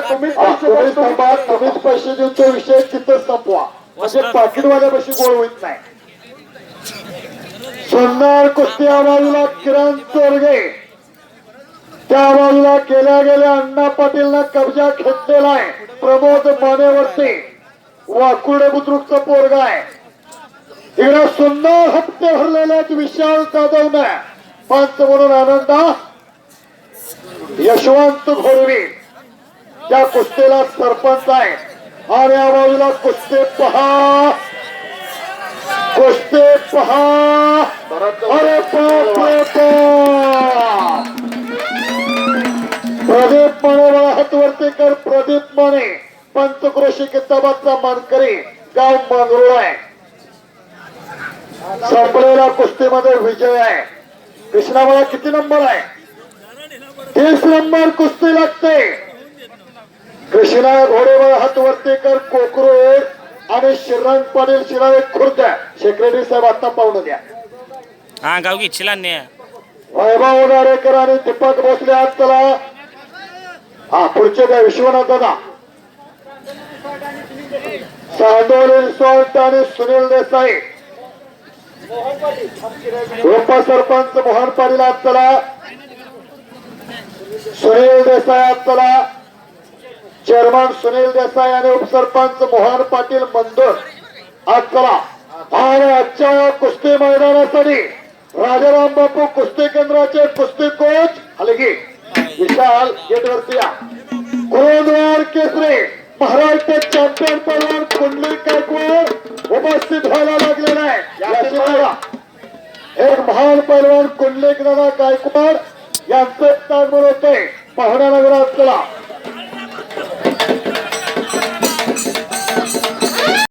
त्याला तुम्हीच पैसे तुम्हीच थांबा तुम्हीच पैसे देऊन तो विषय तिथंच संपवा. म्हणजे पाकिटवाल्यापाशी गोळ होत नाही. सोनार कुस्ती या बाजूला किरण चोरगे. त्या बाजूला गेल्या गेल्या अण्णा पाटीलनं कब्जा घेतलेला आहे. प्रमोद मानेवरती. वाकुर्डे बुद्रुकचा पोरगा आहे. इकडे सुंदर हप्ते भरलेले आहेत विशाल जाधवनं पंच म्हणून आनंदा. यशवंत घोरवी. त्या कुस्तीला सरपंच आहे. आणि या बाजूला कुस्ती पहा. कुस्ती पहा. अरे प्रदीप माने मला हातवरतीकर प्रदीप माने. पंचकृषी किताबाचा मानकरी. गाव मांगरूळ आहे. संपलेल्या कुस्तीमध्ये विजय आहे. कृष्णा मला किती नंबर आहे? तीस नंबर कुस्तीला कृष्णा घोडेवर हातवरतीकर कोकरोड आणि श्रीरंग पाटील शिराळे खुर्द. सेक्रेटरी साहेब आता पाहुणं द्या. हा गाव घेतशील वैभव नारेकर आणि दीपक भोसले आज चला. हा पुढचे द्या विश्वनाथ दादा. सांडोली सॉल्ट आणि सुनील देसाई. उपसरपंच मोहन पाटील आज चला. सुनील देसाई आज चला. चेअरमॅन सुनील देसाई आणि उपसरपंच मोहन पाटील मंदूर आज चला आणि आजच्या कुस्ती मैदानासाठी राजाराम बापू कुस्ती केंद्राचे कुस्ती कोच हलगी विशाल गेटवरती या. गोंदवार केसरी महाराष्ट्र चॅम्पियन पलवान कुंडली गायकवाड उपस्थित व्हायला लागलेला आहे. एक महान पलवान कुंडली दादा गायकवाड यांचं स्थान होते पाहुण्या नगरात चला.